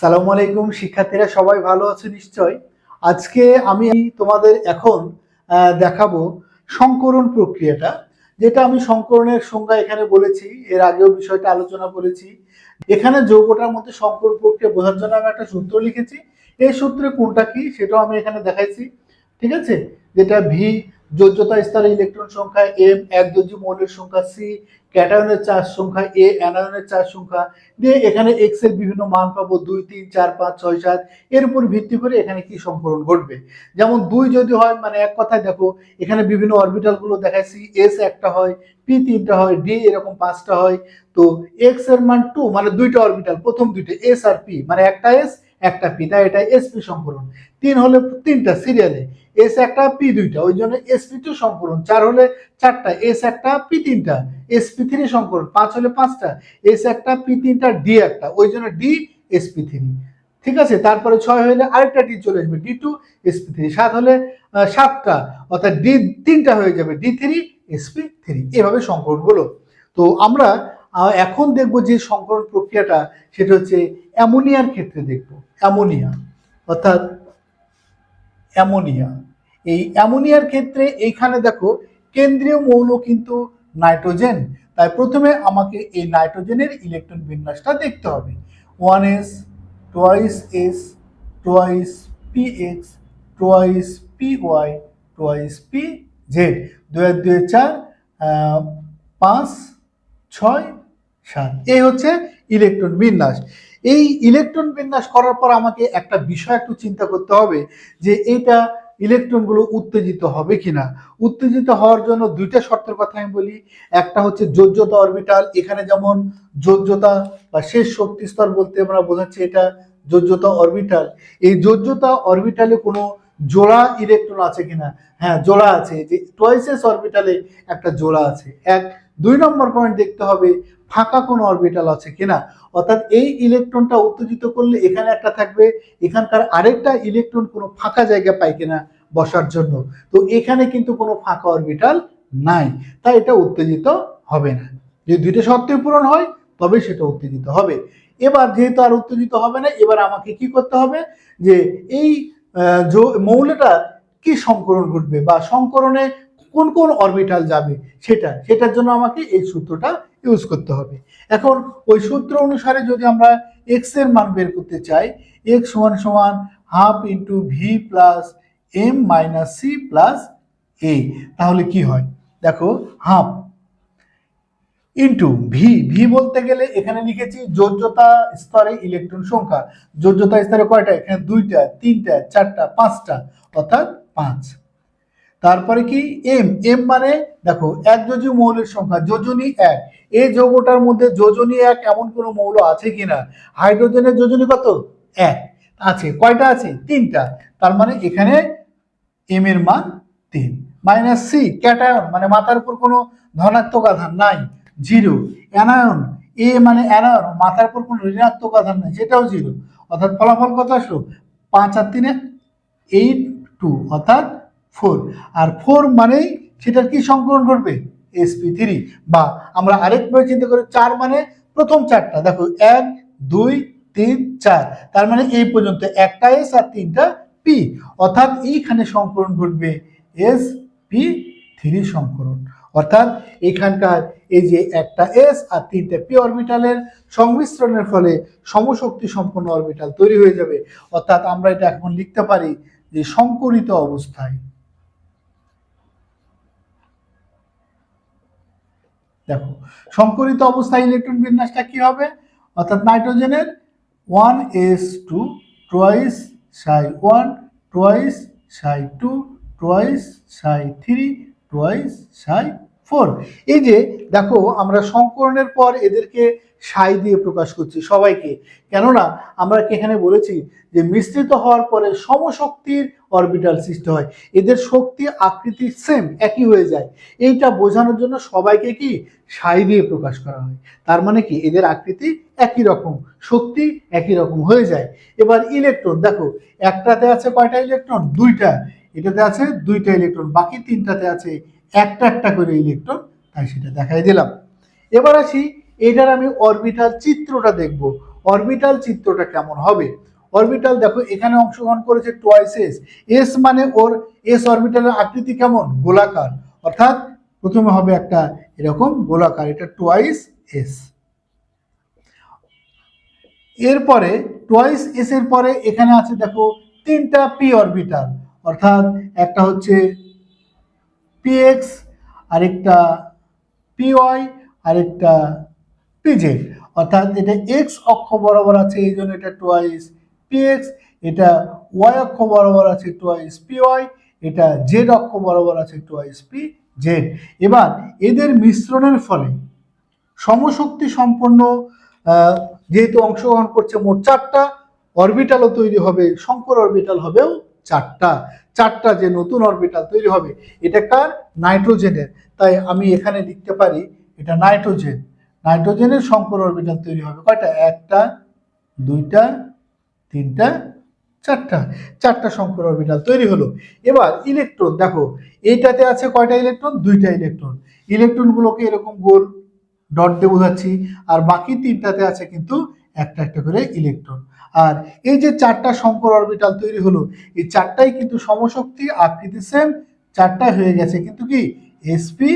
সালাম আলাইকুম, শিক্ষার্থীরা সবাই ভালো আছে নিশ্চয় আজকে আমি তোমাদের এখন দেখাবো সংকরণ প্রক্রিয়াটা, যেটা আমি সংকরণের সংজ্ঞা এখানে বলেছি, এর আগেও বিষয়টা আলোচনা করেছি। এখানে যৌগটার মধ্যে সংকরণ প্রক্রিয়া বোঝার জন্য আমি একটা সূত্র লিখেছি। এই সূত্রে কোনটা কি সেটাও আমি এখানে দেখাইছি, ঠিক আছে? যেটা ভি, যোজ্যতা স্তরে ইলেকট্রন সংখ্যা, এম একযোজী মৌলের সংখ্যা, সি ক্যাটায়নের চার সংখ্যা এ অ্যানায়নের চার সংখ্যা, দিয়ে এখানে এক্সের বিভিন্ন মান পাবো দুই, তিন, চার, পাঁচ, ছয়, সাত। এর উপর ভিত্তি করে এখানে কি সংকরণ ঘটবে? যেমন দুই যদি হয় মানে এক কথায় দেখো, এখানে বিভিন্ন অরবিটালগুলো দেখাইছি এস একটা হয় পি তিনটা হয় ডি এরকম পাঁচটা হয়। তো এক্সের মান টু মানে দুইটা অরবিটাল প্রথম দুইটা এস আর পি মানে একটা এস একটা পি তাই এটা এসপি সংকরণ তিন হলে তিনটা সিরিয়ালে এস একটা পি দুইটা। ওই জন্য এস পি টু সংকরণ চার হলে চারটা এস একটা পি তিনটা। এস পি থ্রি সংকরণ পাঁচ হলে পাঁচটা। এস একটা পি তিনটা ডি একটা। ওই জন্য ডি এস পি থ্রি ঠিক আছে? তারপরে ছয় হলে আরেকটা ডি চলে আসবে। ডি টু এসপি থ্রি সাত হলে সাতটা। অর্থাৎ ডি তিনটা হয়ে যাবে। ডি থ্রি এসপি থ্রি এভাবে সংকরণ হলো। তো আমরা এখন দেখব যে সংকরণ প্রক্রিয়াটা, সেটা হচ্ছে অ্যামোনিয়ার ক্ষেত্রে দেখব। অ্যামোনিয়া। অর্থাৎ অ্যামোনিয়া। এই অ্যামোনিয়ার ক্ষেত্রে এইখানে দেখো কেন্দ্রীয় মৌল কিন্তু নাইট্রোজেন। তাই প্রথমে আমাকে এই নাইট্রোজেনের ইলেকট্রন বিন্যাসটা দেখতে হবে। One S, twice S, twice P X, twice P Y, twice P Z. দুয়ের দুয়ে চার পাঁচ, ছয়, সাত। এই হচ্ছে ইলেকট্রন বিন্যাস। এই ইলেকট্রন বিন্যাস করার পর আমাকে একটা বিষয় একটু চিন্তা করতে হবে যে এইটা ইলেকট্রনগুলো উত্তেজিত হবে কিনা? উত্তেজিত হওয়ার জন্য দুইটা শর্তের কথা আমি বলি। একটা হচ্ছে যোজ্যতা অরবিটাল এখানে যেমন যোজ্যতা বা শেষ শক্তি স্তর বলতে আমরা বোঝাচ্ছি এটা যোজ্যতা অরবিটাল এই যোজ্যতা অরবিটালে কোনো জোড়া ইলেকট্রন আছে কিনা? হ্যাঁ জোড়া আছে। যে টোয়াইসেস অরবিটালে একটা জোড়া আছে। এক, দুই নম্বর পয়েন্ট দেখতে হবে, ফাঁকা কোনো অরবিটাল আছে কিনা? অর্থাৎ এই ইলেকট্রনটা উত্তেজিত করলে এখানে একটা থাকবে, এখানকার আরেকটা ইলেকট্রন কোনো ফাঁকা জায়গা পায় কিনা বসার জন্য। তো এখানে কিন্তু কোনো ফাঁকা অরবিটাল নাই। তাই এটা উত্তেজিত হবে না। যদি দুইটা শর্তে পূরণ হয় তবে সেটা উত্তেজিত হবে। এবার যেহেতু আর উত্তেজিত হবে না, এবার আমাকে কি করতে হবে? যে এই মৌলটা কি সংকরণ ঘটবে বা সংকরণে কোন কোন অরবিটাল যাবে সেটা, সেটার জন্য আমাকে এই সূত্রটা ইউজ করতে হবে। এখন ওই সূত্র অনুসারে যদি আমরা এক্সের মান বের করতে চাই এক্স সমান সমান half into V plus M minus C plus A তাহলে কি হয়? দেখো হাফ ইন্টু ভি ভি বলতে গেলে এখানে লিখেছি যোজ্যতা স্তরে ইলেকট্রন সংখ্যা। যোজ্যতা স্তরে কয়টা? এখানে দুইটা, তিনটা, চারটা, পাঁচটা, অর্থাৎ পাঁচ। তারপরে কি? এম এম মানে দেখো, এক যোজী মৌলের সংখ্যা, যোজনী এক। এই যৌগটার মধ্যে যোজনী এক এমন কোনো মৌল আছে কি না হাইড্রোজেনের যোজনী কত? এক। আছে। কয়টা আছে? তিনটা। তার মানে এখানে এম এর মান তিন। মাইনাস সি ক্যাটায়ন মানে মাথার উপর কোনো ধনাত্মক আধান নাই। জিরো। অ্যানায়ন, এ মানে অ্যানায়ন, মাথার উপর কোনো ঋণাত্মক আধান নাই, সেটাও জিরো। অর্থাৎ ফলাফল কত আসলো? পাঁচ আর তিনে এইট টু, অর্থাৎ ফোর। আর ফোর মানেই সেটার কি সংকলন করবে এসপি থ্রি। বা আমরা আরেকভাবে চিন্তা করি, চার মানে প্রথম চারটা। দেখো, এক, দুই, তিন, চার। তার মানে এই পর্যন্ত একটা এস আর তিনটা পি। অর্থাৎ এইখানে সংকলন ঘটবে এস পি থ্রি সংকরণ অর্থাৎ এখানকার এই যে একটা এস আর তিনটে পি অরবিটালের সংমিশ্রণের ফলে সমশক্তি সম্পন্ন অরবিটাল তৈরি হয়ে যাবে। অর্থাৎ আমরা এটা এখন লিখতে পারি যে সংকরিত অবস্থায়। দেখো, সংকরিত অবস্থায় ইলেকট্রন বিন্যাসটা কি হবে? অর্থাৎ নাইট্রোজেনের one S two twice psi one twice psi two twice psi three twice psi four. এই যে, দেখো, আমরা সংকরণের পর এদেরকে সাই দিয়ে প্রকাশ করছি সবাইকে। কেননা, আমরা এখানে বলেছি যে, মিশ্রিত হওয়ার পরে সমশক্তির অরবিটাল সৃষ্টি হয়। এদের শক্তি, আকৃতি সেম একই হয়ে যায়। এইটা বোঝানোর জন্য সবাইকে কি? সাই দিয়ে প্রকাশ করা হয়। তার মানে কি? এদের আকৃতি একই রকম, শক্তি একই রকম হয়ে যায়। এবার ইলেকট্রন, দেখো, একটাতে আছে কয়টা ইলেকট্রন? দুইটা। এটাতে আছে দুইটা ইলেকট্রন, বাকি তিনটাতে আছে একটা একটা করে ইলেকট্রন তাই সেটা দেখাই দিলাম। এবার আসি, এটার আমি অরবিটাল চিত্রটা দেখব। অরবিটাল চিত্রটা কেমন হবে? অরবিটাল দেখো, এখানে অংশগ্রহণ করেছে টোয়াইস এস এস মানে ওর এস অরবিটালের আকৃতি কেমন? গোলাকার। অর্থাৎ প্রথমে হবে একটা এরকম গোলাকার, এটা টোয়াইস এস এরপরে টোয়াইস এস এর পরে এখানে আছে দেখো তিনটা পি অরবিটাল অর্থাৎ একটা হচ্ছে পিএক্স আরেকটা পিওয়াই আরেকটা পিজেড অর্থাৎ এটা এক্স অক্ষ বরাবর আছে, এই জন্য এটা টোয়াইস পিএক্স এটা ওয়াই অক্ষ বরাবর আছে টোয়াইস পিওয়াই এটা জেড অক্ষ বরাবর আছে টোয়াইস পি জেড এবার এদের মিশ্রণের ফলে সমশক্তি সম্পন্ন যেহেতু অংশগ্রহণ করছে মোট চারটা অরবিটালও তৈরি হবে, শঙ্কর অরবিটাল হবেও চারটা চারটা যে নতুন অরবিটাল তৈরি হবে, এটা কার? নাইট্রোজেনের। তাই আমি এখানে লিখতে পারি, এটা নাইট্রোজেন। নাইট্রোজেনের শঙ্কর অরবিটাল তৈরি হবে কয়টা? একটা, দুইটা, তিনটা, চারটা। চারটা শঙ্কর অরবিটাল তৈরি হলো। এবার ইলেকট্রন দেখো, এইটাতে আছে কয়টা ইলেকট্রন দুইটা ইলেকট্রন ইলেকট্রনগুলোকে এরকম গোল ডট দিয়ে বোঝাচ্ছি, আর বাকি তিনটাতে আছে কিন্তু একটা একটা করে ইলেকট্রন আর এই যে চারটা শঙ্কর অরবিটাল তৈরি হলো, এই চারটাই কিন্তু সমশক্তি আকৃতি সেম চারটাই হয়ে গেছে কিন্তু কি? এসপি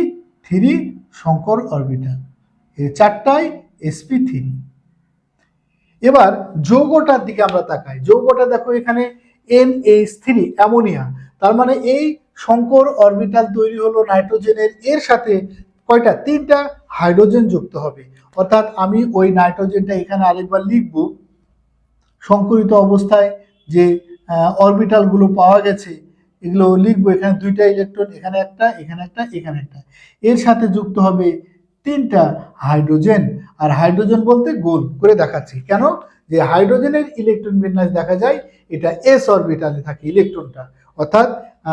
থ্রি শঙ্কর অরবিটাল এই চারটাই এসপি থ্রি এবার যৌগটার দিকে আমরা তাকাই। যৌগটা দেখো এখানে এন এইচ থ্রি অ্যামোনিয়া। তার মানে এই শঙ্কর অরবিটাল তৈরি হলো নাইট্রোজেনের, এর সাথে কয়টা? তিনটা হাইড্রোজেন যুক্ত হবে। অর্থাৎ আমি ওই নাইট্রোজেনটা এখানে আরেকবার লিখব। সংকরিত অবস্থায় যে অরবিটালগুলো পাওয়া গেছে, এগুলো লিখব, এখানে দুইটা ইলেকট্রন এখানে একটা এখানে একটা এখানে একটা। এর সাথে যুক্ত হবে তিনটা হাইড্রোজেন আর হাইড্রোজেন বলতে গোল করে দেখাচ্ছি। কেন? যে হাইড্রোজেনের ইলেকট্রন বিন্যাস দেখা যায়, এটা এস অরবিটালে থাকে ইলেকট্রনটা অর্থাৎ,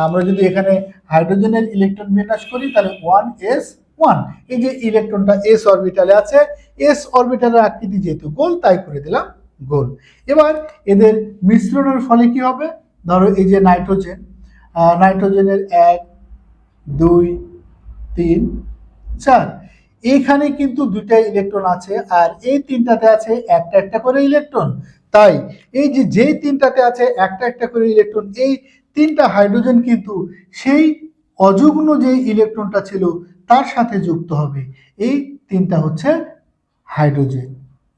আমরা যদি এখানে হাইড্রোজেনের ইলেকট্রন বিন্যাস করি, তাহলে ওয়ান এস ওয়ান এই যে ইলেকট্রনটা এস অরবিটালে আছে এস অরবিটালের আকৃতি যেহেতু গোল, তাই করে দিলাম গোল। এবার এদের মিশ্রণের ফলে কি হবে? ধরো এই যে নাইট্রোজেন নাইট্রোজেনের এক, দুই, তিন, চার। এইখানে কিন্তু দুইটা ইলেকট্রন আছে আর এই তিনটাতে আছে একটা একটা করে ইলেকট্রন। তাই এই যে যেই তিনটাতে আছে একটা একটা করে ইলেকট্রন, এই তিনটা হাইড্রোজেন কিন্তু সেই অযুগ্ম যে ইলেকট্রনটা ছিল তার সাথে যুক্ত হবে। এই তিনটা হচ্ছে হাইড্রোজেন।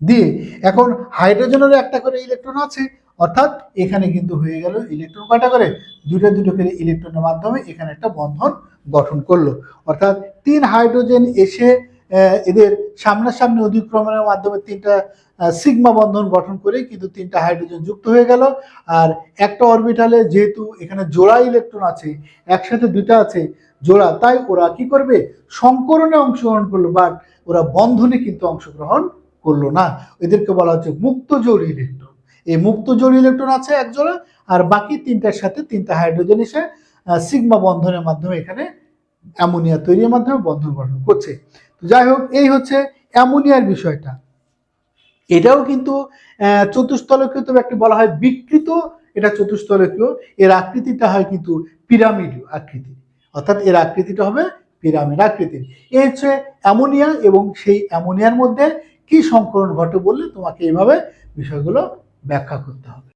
দিয়ে এখন হাইড্রোজেনেরও একটা করে ইলেকট্রন আছে, অর্থাৎ এখানে কিন্তু হয়ে গেল ইলেকট্রন কয়টা করে? দুটো দুটো করে ইলেকট্রনের মাধ্যমে এখানে একটা বন্ধন গঠন করল। অর্থাৎ তিন হাইড্রোজেন এসে এদের সামনাসামনি অধিক্রমণের মাধ্যমে তিনটা সিগমা বন্ধন গঠন করে কিন্তু তিনটা হাইড্রোজেন যুক্ত হয়ে গেল। আর একটা অরবিটালে যেহেতু এখানে জোড়া ইলেকট্রন আছে, একসাথে দুইটা আছে জোড়া, তাই ওরা কি করবে? সংকরণে অংশগ্রহণ করল বাট ওরা বন্ধনে কিন্তু অংশগ্রহণ করল না। এদেরকে বলা হচ্ছে মুক্ত জোড় ইলেকট্রন। এই মুক্ত জোড় ইলেকট্রন আছে এক জোড়া আর বাকি তিনটার সাথে তিনটা হাইড্রোজেন এসে সিগমা বন্ধনের মাধ্যমে এখানে অ্যামোনিয়া তৈরির মাধ্যমে বন্ধন গঠন করছে। তো যাই হোক, এই হচ্ছে অ্যামোনিয়ার বিষয়টা। এটাও কিন্তু চতুস্তলকীয় তবে একটি বলা হয় বিকৃত, এটা চতুস্তলকীয় এর আকৃতিটা হয় কিন্তু পিরামিডীয় আকৃতি। অর্থাৎ এর আকৃতিটা হবে পিরামিড আকৃতির। এ হচ্ছে অ্যামোনিয়া এবং সেই অ্যামোনিয়ার মধ্যে কি সংকলন ঘটে বললে তোমাকে এইভাবে বিষয়গুলো ব্যাখ্যা করতে হবে।